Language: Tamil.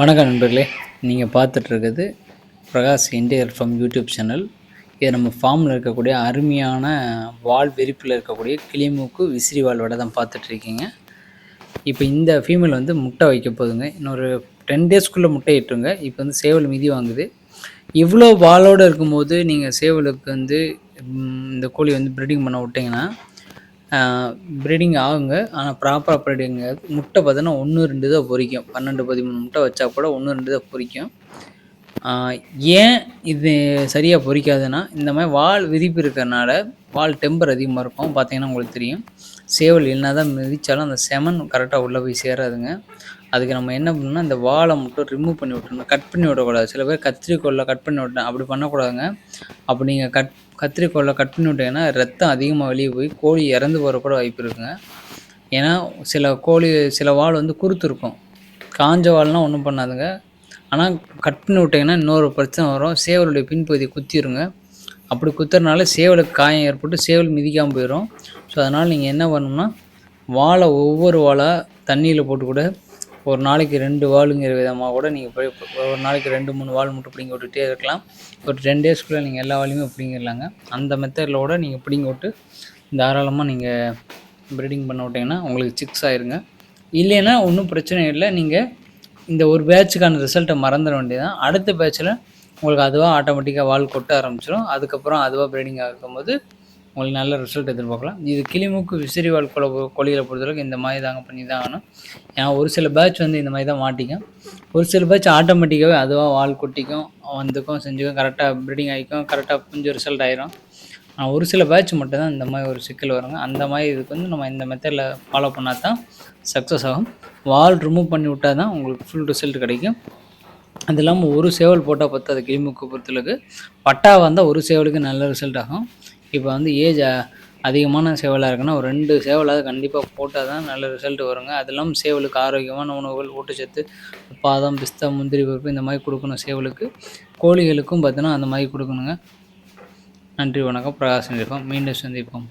வணக்கம் நண்பர்களே. நீங்கள் பார்த்துட்ருக்குது பிரகாஷ் இண்டியர் ஃப்ரம் யூடியூப் சேனல். இது நம்ம ஃபார்மில் இருக்கக்கூடிய அருமையான வால் வெறிப்பில் இருக்கக்கூடிய கிளிமூக்கு விசிறி வால் வடை தான் பார்த்துட்ருக்கீங்க. இப்போ இந்த ஃபீமேல் வந்து முட்டை வைக்க போகுதுங்க இன்னொரு டென் டேஸ்க்குள்ளே முட்டை இட்டுருங்க. இப்போ வந்து சேவல் மிதி வாங்குது. இவ்வளோ வாலோடு இருக்கும்போது நீங்கள் சேவலுக்கு வந்து இந்த கோழி வந்து ப்ரீடிங் பண்ண விட்டிங்கன்னா ப்ரீடிங் ஆகுங்க. ஆனால் ப்ராப்பராக ப்ரீடிங் முட்டை பார்த்தோன்னா ஒன்று ரெண்டு தான் பொரிக்கும். பன்னெண்டு பதிமூணு முட்டை வச்சா கூட ஒன்று ரெண்டு தான் பொரிக்கும். ஏன் இது சரியாக பொரிக்காதுன்னா இந்த மாதிரி வால் விதிப்பு இருக்கிறனால வால் டெம்பர் அதிகமாக இருக்கும். பார்த்தீங்கன்னா உங்களுக்கு தெரியும். சேவல் என்ன தான் மிதித்தாலும் அந்த செமன் கரெக்டாக உள்ளே போய் சேராதுங்க. அதுக்கு நம்ம என்ன பண்ணணும்னா இந்த வாழை மட்டும் ரிமூவ் பண்ணி விட்டுணும் கட் பண்ணி விடக்கூடாது. சில பேர் கத்திரிக்கோலில் கட் பண்ணி விட்டேன் அப்படி பண்ணக்கூடாதுங்க. அப்படி நீங்கள் கட் கத்திரிக்கோலில் கட் பண்ணி விட்டீங்கன்னா ரத்தம் அதிகமாக வெளியே போய் கோழி இறந்து போகிற கூட வாய்ப்பு இருக்குங்க. ஏன்னா சில கோழி சில வால் வந்து குருத்து இருக்கும் காஞ்ச வால்னால் ஒன்றும் பண்ணாதுங்க. ஆனால் கட் பண்ணி விட்டிங்கன்னா இன்னொரு பிரச்சனை வரும். சேவலுடைய பின்பகுதி குத்திடுங்க அப்படி குத்துறதுனால சேவலுக்கு காயம் ஏற்பட்டு சேவல் மிதிக்காமல் போயிடும். ஸோ அதனால் நீங்கள் என்ன பண்ணணும்னா வாழை ஒவ்வொரு வாழை தண்ணியில் போட்டு கூட ஒரு நாளைக்கு ரெண்டு வாளுங்கிற விதமாக கூட நீங்கள் போய் ஒரு நாளைக்கு ரெண்டு மூணு வாள் மட்டும் பிடிங்கி விட்டுட்டே இருக்கலாம். ஒரு டென் டேஸ்க்குள்ளே நீங்கள் எல்லா வாலையுமே பிடிங்கிடலாங்க. அந்த மெத்தடில் கூட நீங்கள் பிடிங்கி விட்டு தாராளமாக நீங்கள் ப்ரீடிங் பண்ண விட்டிங்கன்னா உங்களுக்கு சிக்ஸ் ஆயிருங்க. இல்லைன்னா ஒன்றும் பிரச்சனை இல்லை. நீங்கள் இந்த ஒரு பேட்சுக்கான ரிசல்ட்டை மறந்துட வேண்டியதான் அடுத்த பேட்சில் உங்களுக்கு அதுவாக ஆட்டோமேட்டிக்காக வால் கொட்ட ஆரம்பிச்சிடும் அதுக்கப்புறம் அதுவாக ப்ரீடிங் ஆகும்போது உங்களுக்கு நல்ல ரிசல்ட் எதிர்பார்க்கலாம். இது கிளிமூக்கு விசிறிவால் கொலை கொலியில் பொறுத்தளவுக்கு இந்த மாதிரி தாங்க பண்ணி தான் ஆகணும். ஏன்னா ஒரு சில பேட்ச் வந்து இந்த மாதிரி தான் மாட்டிக்கும். ஒரு சில பேட்ச் ஆட்டோமேட்டிக்காகவே அதுவாக வால் கொட்டிக்கும் வந்துக்கும் செஞ்சுக்கும் கரெக்டாக ப்ரீடிங் ஆகிக்கும் கரெக்டாக கொஞ்சம் ரிசல்ட் ஆயிரும். ஆனால் ஒரு சில பேட்ச் மட்டும் தான் இந்த மாதிரி ஒரு சிக்கல் வருங்க. அந்த மாதிரி இதுக்கு வந்து நம்ம இந்த மெத்தடில் ஃபாலோ பண்ணால் தான் சக்ஸஸ் ஆகும். வால் ரிமூவ் பண்ணி விட்டால் தான் உங்களுக்கு ஃபுல் ரிசல்ட் கிடைக்கும். அது இல்லாமல் ஒரு சேவல் போட்டால் பத்தாது கிளிமுக்கு பொறுத்தளவுக்கு. பட்டா வந்தால் ஒரு சேவலுக்கு நல்ல ரிசல்ட் ஆகும். இப்போ வந்து ஏஜ் அதிகமான சேவலாக இருக்குன்னா ஒரு ரெண்டு சேவலாவது கண்டிப்பாக போட்டால் தான் நல்ல ரிசல்ட் வருங்க. அது இல்லாமல் சேவலுக்கு ஆரோக்கியமான உணவுகள் ஊட்டச்சத்து பாதாம் பிஸ்தா முந்திரி பருப்பு இந்த மாதிரி கொடுக்கணும் சேவலுக்கு. கோழிகளுக்கும் பார்த்தீங்கன்னா அந்த மாதிரி கொடுக்கணுங்க. நன்றி வணக்கம். பிரகாஷ் நிருப்பம் மீண்டும் சந்திப்போம்.